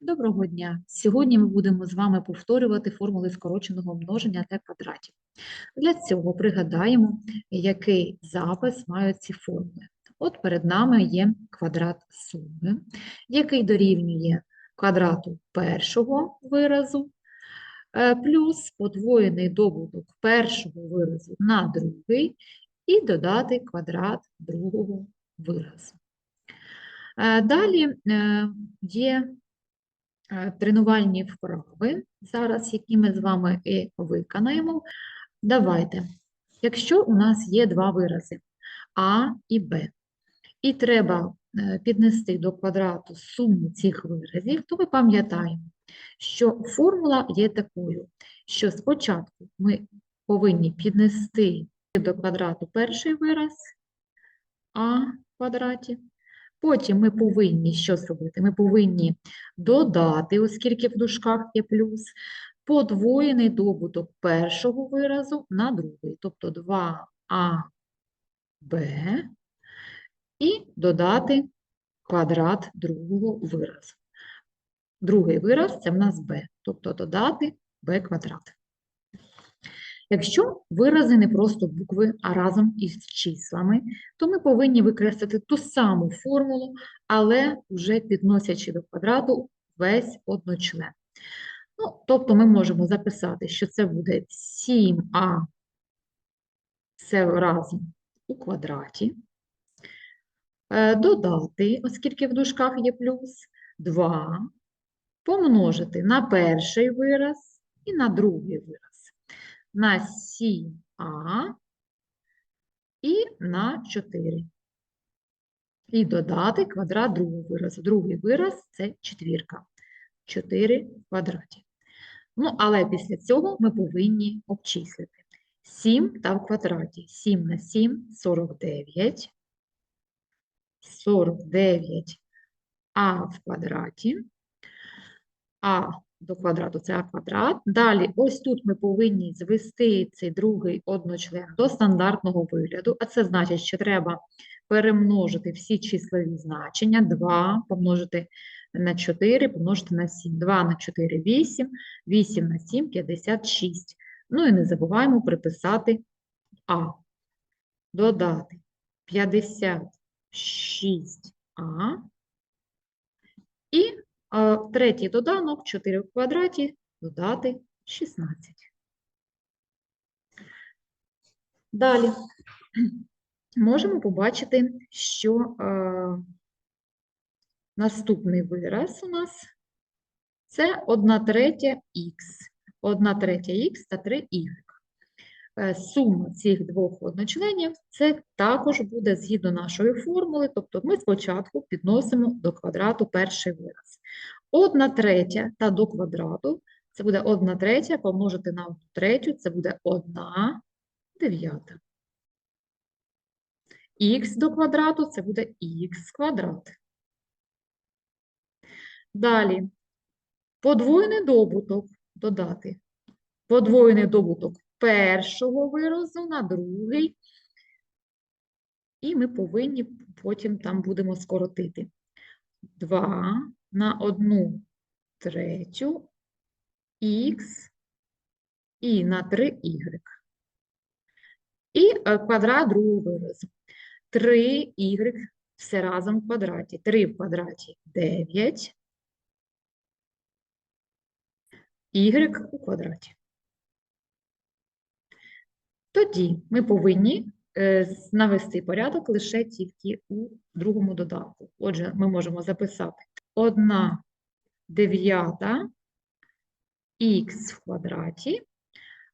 Доброго дня! Сьогодні ми будемо з вами повторювати формули скороченого множення та квадратів. Для цього пригадаємо, який запис мають ці формули. От перед нами є квадрат суми, який дорівнює квадрату першого виразу, е, плюс подвоєний добуток першого виразу на другий і додати квадрат другого виразу. Е, Далі е, є тренувальні вправи, зараз, які ми з вами і виконаємо. Давайте. Якщо у нас є два вирази А і Б, і треба е, піднести до квадрату суму цих виразів, то ми пам'ятаємо, що формула є такою, що спочатку ми повинні піднести до квадрату перший вираз А в квадраті, Потім ми повинні що зробити? Ми повинні додати, оскільки в дужках є плюс, подвоєний добуток першого виразу на другий, тобто 2аб, і додати квадрат другого виразу. Другий вираз це в нас b, тобто додати b квадрат. Якщо вирази не просто букви, а разом із числами, то ми повинні викреслити ту саму формулу, але вже підносячи до квадрату весь одночлен. Ну, тобто ми можемо записати, що це буде 7а все разом у квадраті. Е, Додати, оскільки в дужках є плюс, 2, помножити на перший вираз і на другий вираз на 7а і на 4. І додати квадрат другого виразу. Другий вираз це четвірка. 4 в квадраті. Ну, але після цього ми повинні обчислити. 7 та в квадраті. 7 на 7 – 49. 49 а в квадраті. А до квадрату це а квадрат. Далі, ось тут ми повинні звести цей другий одночлен до стандартного вигляду, а це значить, що треба перемножити всі числові значення, 2 помножити на 4, помножити на 7. 2 на 4 – 8, 8 на 7 – 56. Ну і не забуваємо приписати А. Додати 56А і а третій доданок 4 в квадраті додати 16. Далі можемо побачити, що е, наступний вираз у нас це 1 третя х. 1 третя х та 3 y. Е, сума цих двох одночленів це також буде згідно нашої формули, тобто ми спочатку підносимо до квадрату перший вираз. Одна третя та до квадрату це буде одна третя помножити на третю, це буде одна дев'ята. Х до квадрату це буде х квадрат. Далі подвоєний добуток додати. Подвоєний добуток першого виразу на другий. І ми повинні потім там будемо скоротити 2 на 1 третю х і на 3y. І е, квадрат другого виразу. 3y все разом в квадраті. 3 в квадраті 9, y у квадраті. Тоді ми повинні е, навести порядок лише тільки у другому додатку. Отже, ми можемо записати 1 дев'ята х в квадраті,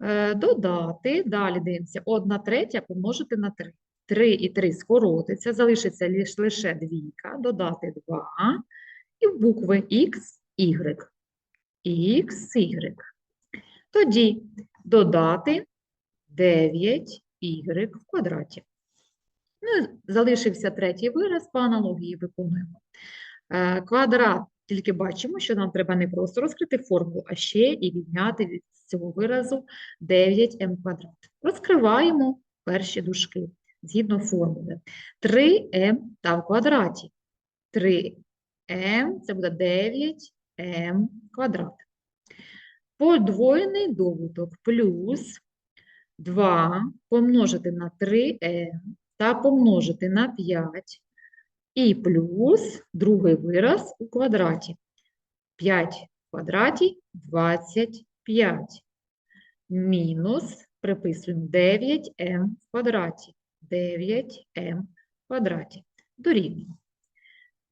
е, додати, далі дивимося, 1 третя помножити на 3. 3 і 3 скоротиться, залишиться лише двійка, додати 2, і в букви Х, Y. Х, Y. Тоді додати 9y в квадраті. Ну, залишився третій вираз, по аналогії виконуємо. Е, Квадрат, тільки бачимо, що нам треба не просто розкрити формулу, а ще і відняти від цього виразу 9m квадрат. Розкриваємо перші дужки згідно формули. 3m та в квадраті. 3m це буде 9m м квадрат. Подвоєний добуток плюс 2 помножити на 3m та помножити на 5 і плюс другий вираз у квадраті. 5 в квадраті 25. Мінус, приписуємо 9m в квадраті. 9m в квадраті. Дорівнює.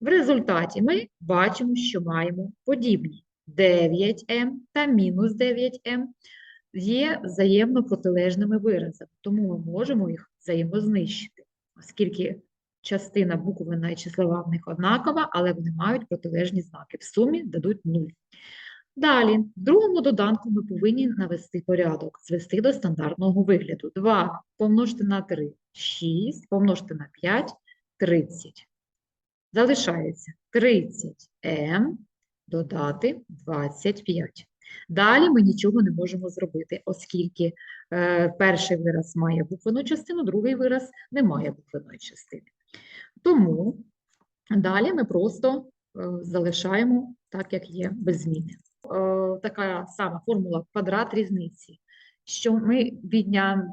В результаті ми бачимо, що маємо подібні. 9m та мінус 9m є взаємно протилежними виразами, тому ми можемо їх взаємознищити, оскільки частина буквена і числова в них однакова, але вони мають протилежні знаки. В сумі дадуть 0. Далі, в другому доданку ми повинні навести порядок, звести до стандартного вигляду. 2 помножити на 3 – 6, помножити на 5 – 30. Залишається 30m додати 25. Далі ми нічого не можемо зробити, оскільки е, перший вираз має буквену частину, другий вираз не має буквеної частини. Тому далі ми просто е, залишаємо так, як є, без зміни. Е, така сама формула квадрат різниці, що ми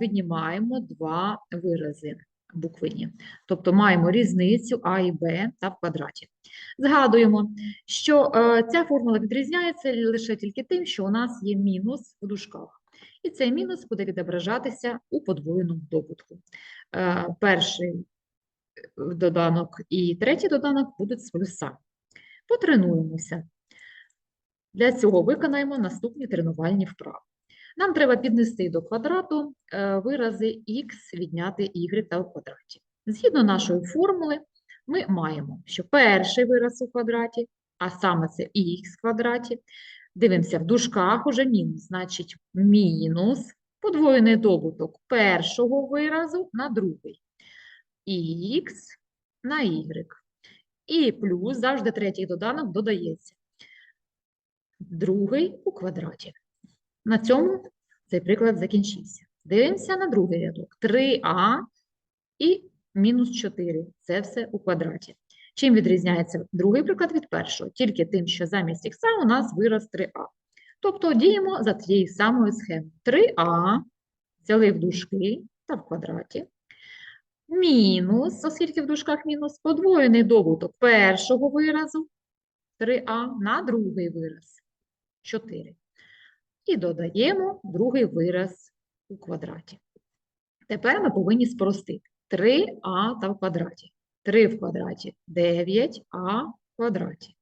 віднімаємо два вирази буквені. Тобто маємо різницю А і Б та в квадраті. Згадуємо, що е, ця формула відрізняється лише тільки тим, що у нас є мінус у дужках. І цей мінус буде відображатися у подвоєному добутку. Е, перший доданок і третій доданок будуть з плюса. Потренуємося. Для цього виконаємо наступні тренувальні вправи. Нам треба піднести до квадрату е, вирази х відняти y в квадраті. Згідно нашої формули, ми маємо, що перший вираз у квадраті, а саме це х в квадраті. Дивимося, в дужках уже мінус, значить мінус подвоєний добуток першого виразу на другий. х на y. І плюс завжди третій доданок додається. Другий у квадраті. На цьому цей приклад закінчився. Дивимося на другий рядок. 3а і мінус 4. Це все у квадраті. Чим відрізняється другий приклад від першого? Тільки тим, що замість х у нас вираз 3а. Тобто діємо за тією самою схемою. 3а взяли в дужки та в квадраті. Мінус, оскільки в дужках мінус, подвоєний добуток першого виразу 3а на другий вираз 4. І додаємо другий вираз у квадраті. Тепер ми повинні спростити 3а та в квадраті. 3 в квадраті 9а в квадраті.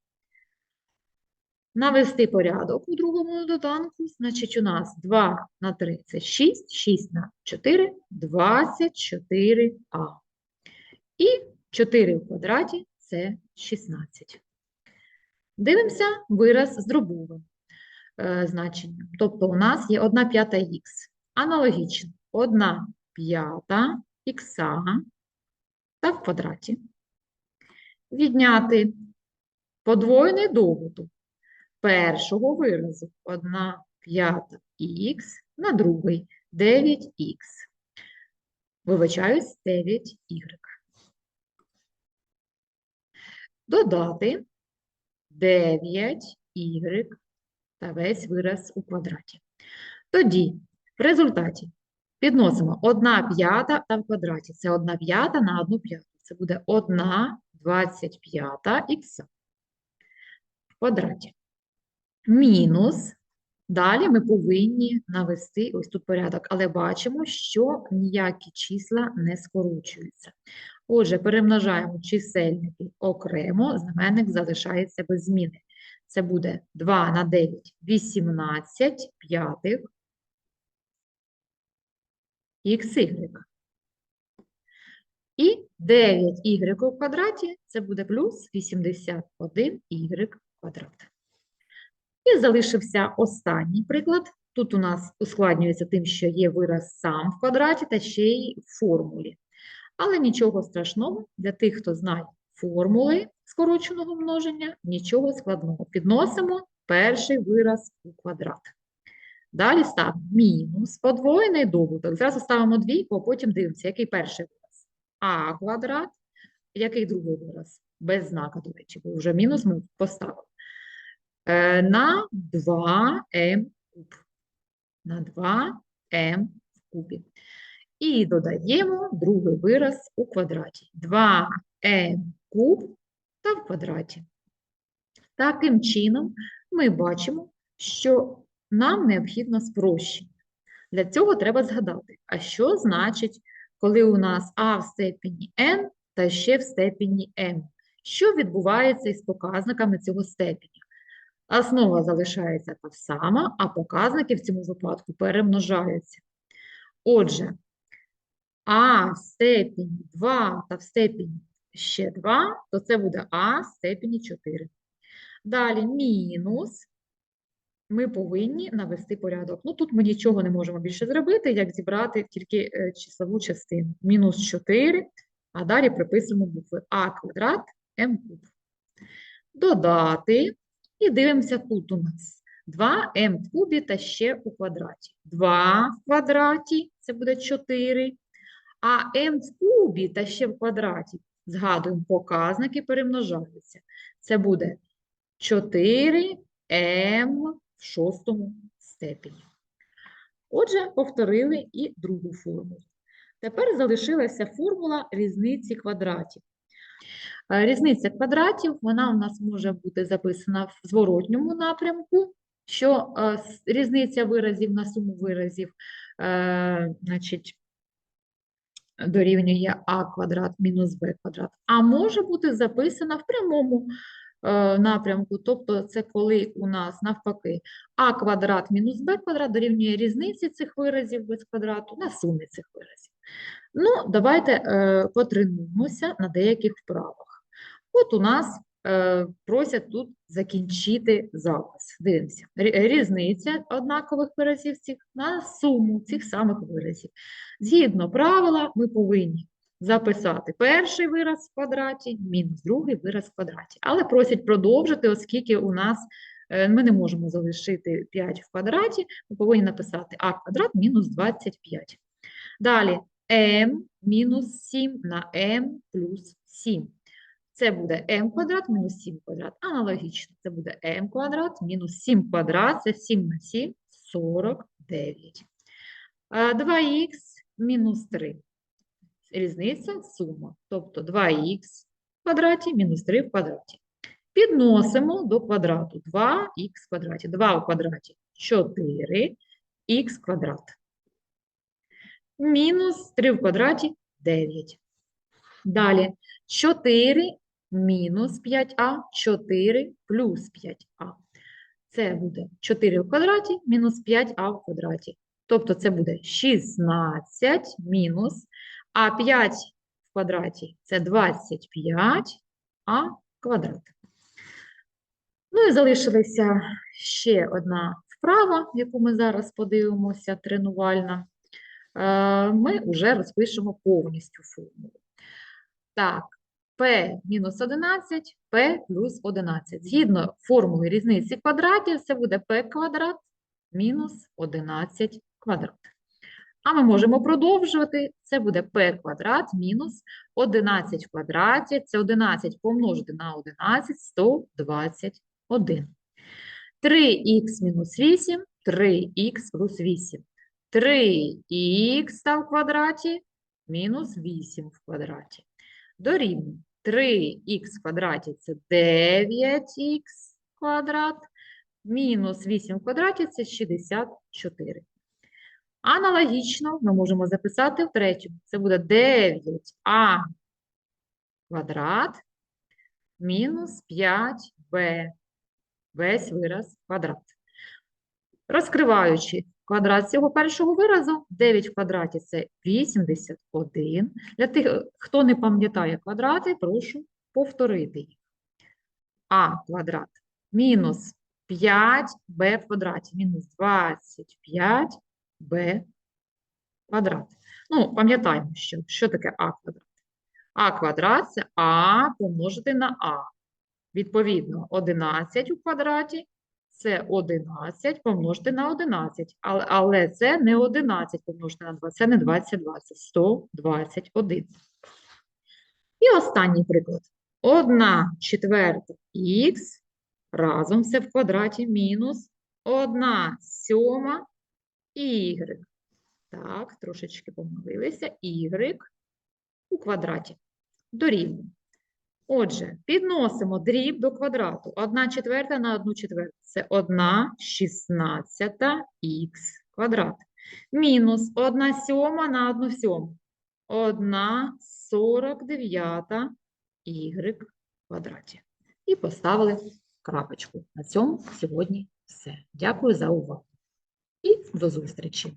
Навести порядок у другому доданку, значить у нас 2 на 3 – це 6, 6 на 4 – 24а. І 4 в квадраті – це 16. Дивимося вираз з дробовим значенням. Тобто у нас є 1 п'ята х. Аналогічно 1 п'ята х та в квадраті. Відняти подвоєний добуток першого виразу 1 п'ята х на другий 9х. Вибачаюсь, 9y. Додати 9y та весь вираз у квадраті. Тоді в результаті підносимо 1 п'ята та в квадраті. Це 1 п'ята на 1 п'яту. Це буде 1 25 х в квадраті. Мінус. Далі ми повинні навести ось тут порядок, але бачимо, що ніякі числа не скорочуються. Отже, перемножаємо чисельники окремо, знаменник залишається без зміни. Це буде 2 на 9 – 18 п'ятих xy. І 9y у квадраті – це буде плюс 81y квадрат. І залишився останній приклад. Тут у нас ускладнюється тим, що є вираз сам в квадраті та ще й в формулі. Але нічого страшного для тих, хто знає формули скороченого множення, нічого складного. Підносимо перший вираз у квадрат. Далі ставимо мінус подвоєний добуток. Зразу ставимо двійку, а потім дивимося, який перший вираз. А квадрат, який другий вираз? Без знака, до речі, бо вже мінус ми поставили. е, на 2m куб. На 2m в кубі. І додаємо другий вираз у квадраті. 2m куб та в квадраті. Таким чином, ми бачимо, що нам необхідно спрощення. Для цього треба згадати, а що значить, коли у нас а в степені n та ще в степені m? Що відбувається із показниками цього степеня? Основа залишається та сама, а показники в цьому випадку перемножаються. Отже, а в степені 2 та в степені ще 2, то це буде а в степені 4. Далі мінус ми повинні навести порядок. Ну, тут ми нічого не можемо більше зробити, як зібрати тільки е, числову частину. Мінус 4, а далі приписуємо букви а квадрат, м куб. Додати, і дивимося, тут у нас 2m в кубі та ще у квадраті. 2 в квадраті, це буде 4, а m в кубі та ще в квадраті, згадуємо, показники перемножаються. Це буде 4m в шостому степені. Отже, повторили і другу формулу. Тепер залишилася формула різниці квадратів. Е, Різниця квадратів, вона у нас може бути записана в зворотньому напрямку, що е, різниця виразів на суму виразів е, значить, дорівнює а квадрат мінус б квадрат, а може бути записана в прямому е, напрямку, тобто це коли у нас навпаки а квадрат мінус б квадрат дорівнює різниці цих виразів без квадрату на сумі цих виразів. Ну, давайте е, потренуємося на деяких вправах. От у нас просять тут закінчити запис. Дивимося. Різниця однакових виразів цих на суму цих самих виразів. Згідно правила, ми повинні записати перший вираз в квадраті, мінус другий вираз в квадраті. Але просять продовжити, оскільки у нас е, ми не можемо залишити 5 в квадраті, ми повинні написати а квадрат мінус 25. Далі m мінус 7 на m плюс 7. Це буде m квадрат мінус 7 квадрат. Аналогічно, це буде m квадрат мінус 7 квадрат, це 7 на 7, 49. 2х мінус 3. Різниця сума. Тобто 2х в квадраті мінус 3 в квадраті. Підносимо до квадрату 2х в квадраті. 2 в квадраті 4х квадрат. Мінус 3 в квадраті 9. Далі 4 мінус 5а, 4 плюс 5а. Це буде 4 в квадраті мінус 5а в квадраті. Тобто це буде 16 мінус, а 5 в квадраті це 25а квадрат. Ну і залишилася ще одна вправа, яку ми зараз подивимося, тренувальна. Е, Ми вже розпишемо повністю формулу. Так, p мінус 11, p плюс 11. Згідно формули різниці квадратів, це буде p квадрат мінус 11 квадрат. А ми можемо продовжувати. Це буде p квадрат мінус 11 в квадраті. Це 11 помножити на 11, 121. 3х мінус 8, 3х плюс 8. 3х в квадраті мінус 8 в квадраті. Дорівнює 3х в квадраті це 9х квадрат, мінус 8 в квадраті це 64. Аналогічно ми можемо записати в третьому. Це буде 9а квадрат мінус 5b. Весь вираз квадрат. Розкриваючи квадрат цього першого виразу, 9 в квадраті – це 81. Для тих, хто не пам'ятає квадрати, прошу повторити їх. А квадрат мінус 5b в квадраті, мінус 25b квадрат. Ну, пам'ятаємо, що, що таке а квадрат. А квадрат – це а помножити на а. Відповідно, 11 у квадраті це 11 помножити на 11. Але, але це не 11 помножити на 2, це не 22, це 121. І останній приклад. 1 четверта х Разом все в квадраті мінус 1 сьома y. Так, трошечки помилилися. y у квадраті. Дорівнює. Отже, підносимо дріб до квадрату. 1 четверта на 1 четверту. Це 1 шістнадцята х квадрат. Мінус 1 сьома на 1 сьому. 1 49 y в квадраті. І поставили крапочку. На цьому сьогодні все. Дякую за увагу. І до зустрічі!